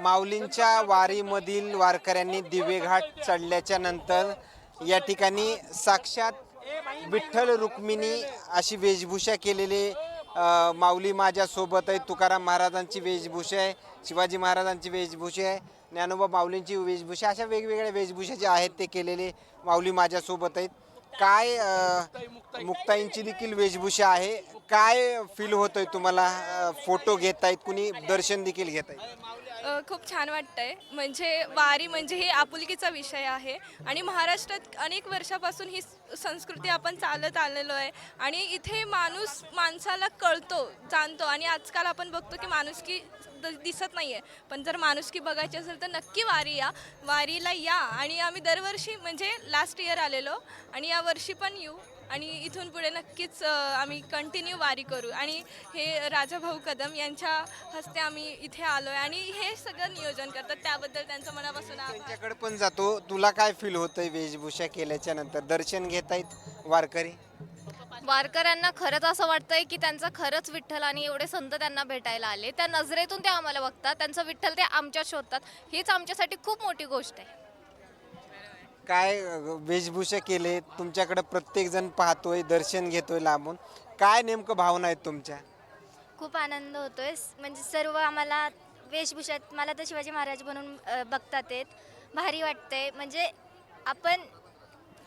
माऊलींच्या वारीमधील वारकऱ्यांनी दिवेघाट चढल्याच्या नंतर या ठिकाणी साक्षात विठ्ठल रुक्मिणी अशी वेशभूषा केलेले माऊली माझ्यासोबत आहे तुकाराम महाराजांची वेशभूषा आहे शिवाजी महाराजांची वेशभूषा आहे ज्ञानोबा माऊलींची वेशभूषा अशा वेगवेगळ्या वेशभूषा ज्या आहेत ते केलेले माऊली माझ्यासोबत आहेत. काय मुक्ताईंची देखील वेशभूषा आहे काय फील होतोय तुम्हाला? फोटो फोटो घेतायत कुणी? दर्शन देखील घेत आहेत अ, खूप छान वाटतंय. म्हणजे वारी म्हणजे ही आपुलकीचा विषय आहे. आणि महाराष्ट्रात अनेक वर्षापासून ही स- संस्कृती आपण चालत आलेलो आहे. आणि इथे माणूस माणसाला कळतो जाणतो. आणि आजकाल आपण बघतो की माणुसकी द- दिसत नाही आहे पण जर माणुसकी बघायची असेल तर नक्की वारी या. वारीला या. आणि आम्ही दरवर्षी म्हणजे लास्ट इयर आलेलो. आणि या वर्षी पण येऊ. आणि इथून पुढे नक्कीच आम्ही कंटिन्यू वारी करू. आणि हे राजाभाऊ कदम यांच्या हस्ते आम्ही इथे आलो आहे आणि हे सगळं नियोजन करतात. त्याबद्दल त्यांचं मनापासून आभार. त्यांच्याकडे पण जातो. तुला काय फील होतंय वेशभूषा केल्याच्यानंतर? दर्शन घेतायत वारकरी? वारकऱ्यांना खरंच असं वाटतंय की त्यांचा खरंच विठ्ठल आणि एवढे संत त्यांना भेटायला आले. त्या नजरेतून ते आम्हाला बघतात. त्यांचं विठ्ठल ते आमच्यात शोधतात. हीच आमच्यासाठी खूप मोठी गोष्ट आहे. काय वेशभूषा केले तुमच्याकडे प्रत्येक जण पाहतोय दर्शन घेतोय लांबून. काय नेमकं भावना आहेत तुमच्या? खूप आनंद होतोय. म्हणजे सर्व आम्हाला वेशभूषात मला तर शिवाजी महाराज बनून अ, बघतात येत. भारी वाटतंय. म्हणजे आपण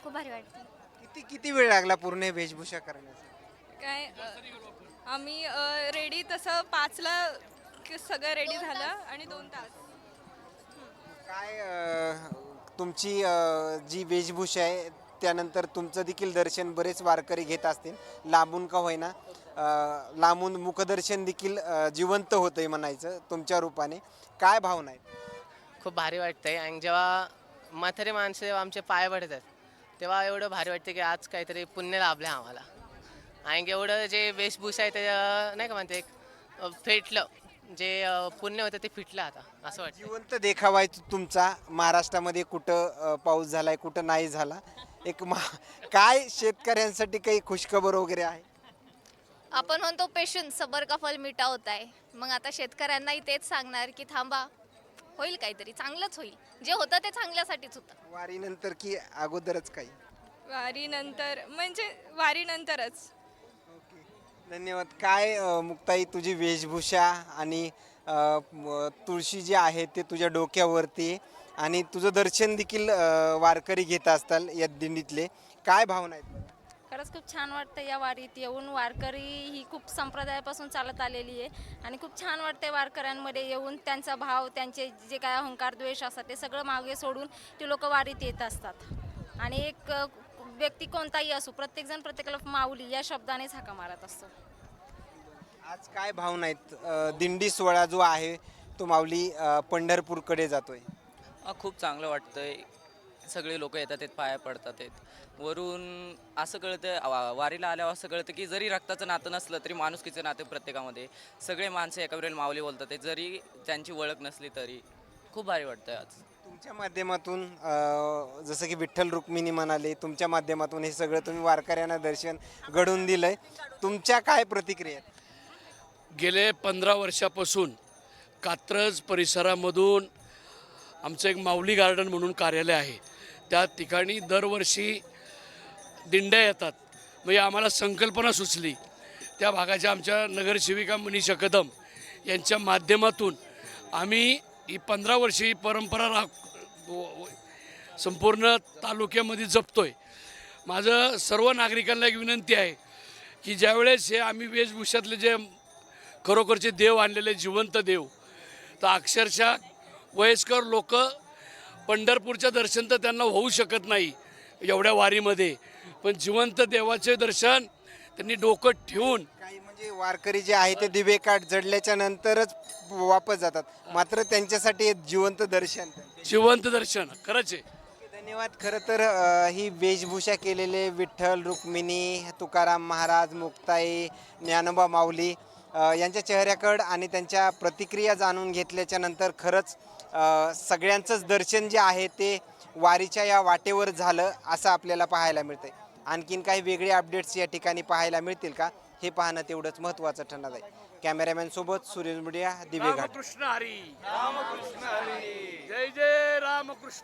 खूप भारी वाटतं किती किती वेळ लागला पूर्ण हे वेशभूषा करण्यासाठी? काय अ, आम्ही रेडी तसं पाचला क- सगळं रेडी झालं आणि दोन तास. काय अ, तुमची जी वेशभूषा आहे त्यानंतर तुमचं देखील दर्शन बरेच वारकरी घेत असतील. लांबून का होईना. लांबून मुखदर्शन देखील जिवंत होतं आहे म्हणायचं तुमच्या रूपाने. काय भावना आहेत? खूप भारी वाटतंय. आणि जेव्हा म्हातारे माणसं जेव्हा आमचे पाय पडतात तेव्हा एवढं भारी वाटतं की आज काहीतरी पुण्य लाभलं आम्हाला. आणि एवढं जे वेशभूषा आहे ते नाही का म्हणते एक फेटलं. जे अ, पुण्य होतं ते फिटलं आता असं वाटतं जिवंत देखावा आहे तुमचा. महाराष्ट्रामध्ये कुठं अ, पाऊस झालाय कुठं नाही झाला. एक मा काय शेतकऱ्यांसाठी काही खुशखबर वगैरे आहे? आपण म्हणतो पेशन्स सबर का फल मिठा होत आहे मग आता शेतकऱ्यांनाही तेच सांगणार की थांबा. होईल काहीतरी चांगलंच होईल. जे होतं ते चांगल्यासाठीच होतं. वारीनंतर की अगोदरच काही? वारीनंतर म्हणजे वारीनंतरच. धन्यवाद. काय अ, मुक्ताई तुझी वेशभूषा आणि अ, म, तुळशी जी आहे ते तुझ्या डोक्यावरती आणि तुझं दर्शन देखील अ, वारकरी घेत असताल या दिंडीतले. काय भावना आहेत? खरंच खूप छान वाटतं या वारीत येऊन. वारकरी ही खूप संप्रदायापासून चालत आलेली आहे आणि खूप छान वाटते वारकऱ्यांमध्ये येऊन त्यांचा भाव त्यांचे जे काय अहंकार द्वेष असतात ते सगळं मागे सोडून ते लोक वारीत येत असतात. आणि एक अ, व्यक्ती कोणताही असो प्रत्येकजण प्रत्येकाला माऊली या शब्दानेच हाका मारत असतो. आज काय भावना आहेत? अ, दिंडी सोहळा जो आहे तो माऊली अ, पंढरपूरकडे जातोय. हा, खूप चांगलं वाटतंय. सगळे लोक येतात आहेत पाया पडतात आहेत. वरून असं कळतं वा- वारीला आल्यावर असं कळतं की जरी रक्ताचं नातं नसलं तरी माणुसकीचं नातं प्रत्येकामध्ये. सगळे माणसं एका वेळेला माऊली बोलतात आहेत. जरी त्यांची ओळख नसली तरी. खूप भारी वाटतंय आज. तुमच्या माध्यमातून अ, जसं की विठ्ठल रुक्मिणी म्हणाले तुमच्या माध्यमातून हे सगळं तुम्ही वारकऱ्यांना दर्शन घडवून दिलंय. तुमच्या काय प्रतिक्रिया आहेत? गेले पंधरा वर्षापासून कात्रज परिसरामधून आमचं एक माऊली गार्डन म्हणून कार्यालय आहे. त्या ठिकाणी दरवर्षी दिंड्या येतात. म्हणजे आम्हाला संकल्पना सुचली. त्या भागाच्या आमच्या नगरसेविका मनीषा कदम यांच्या माध्यमातून आम्ही ही पंधरा वर्षी ही परंपरा रा व- संपूर्ण तालुक्यामध्ये जपतोय. माझं सर्व नागरिकांना एक विनंती आहे की ज्यावेळेस हे आम्ही वेशभूषातले जे खरोखरचे देव आणलेले जिवंत देव तर अक्षरशः वयस्कर लोक पंढरपूरचं दर्शन तर त्यांना होऊ शकत नाही एवढ्या वारीमध्ये. पण जिवंत देवाचे दर्शन त्यांनी डोकं ठेवून काही म्हणजे वारकरी जे आहे ते दिवे काठ जडल्याच्या नंतरच वापस जातात. मात्र त्यांच्यासाठी हे जिवंत दर्शन. जिवंत दर्शन खरंच आहे. धन्यवाद. खरं तर अ, ही वेशभूषा केलेले विठ्ठल रुक्मिणी तुकाराम महाराज मुक्ताई ज्ञानोबा माऊली अ, यांच्या चेहऱ्याकड आणि त्यांच्या प्रतिक्रिया जाणून घेतल्याच्या नंतर खरंच अ, सगळ्यांचंच दर्शन जे आहे ते वारीच्या या वाटेवर झालं असं आपल्याला पाहायला मिळतंय. आणखीन काही वेगळे अपडेट्स या ठिकाणी पाहायला मिळतील का? हे पाहणं तेवढंच महत्त्वाचं ठरणार आहे. कॅमेरामॅन सोबत सूर्य मीडिया दिवेघाट कृष्ण हरी हरी. जय जय रामकृष्ण.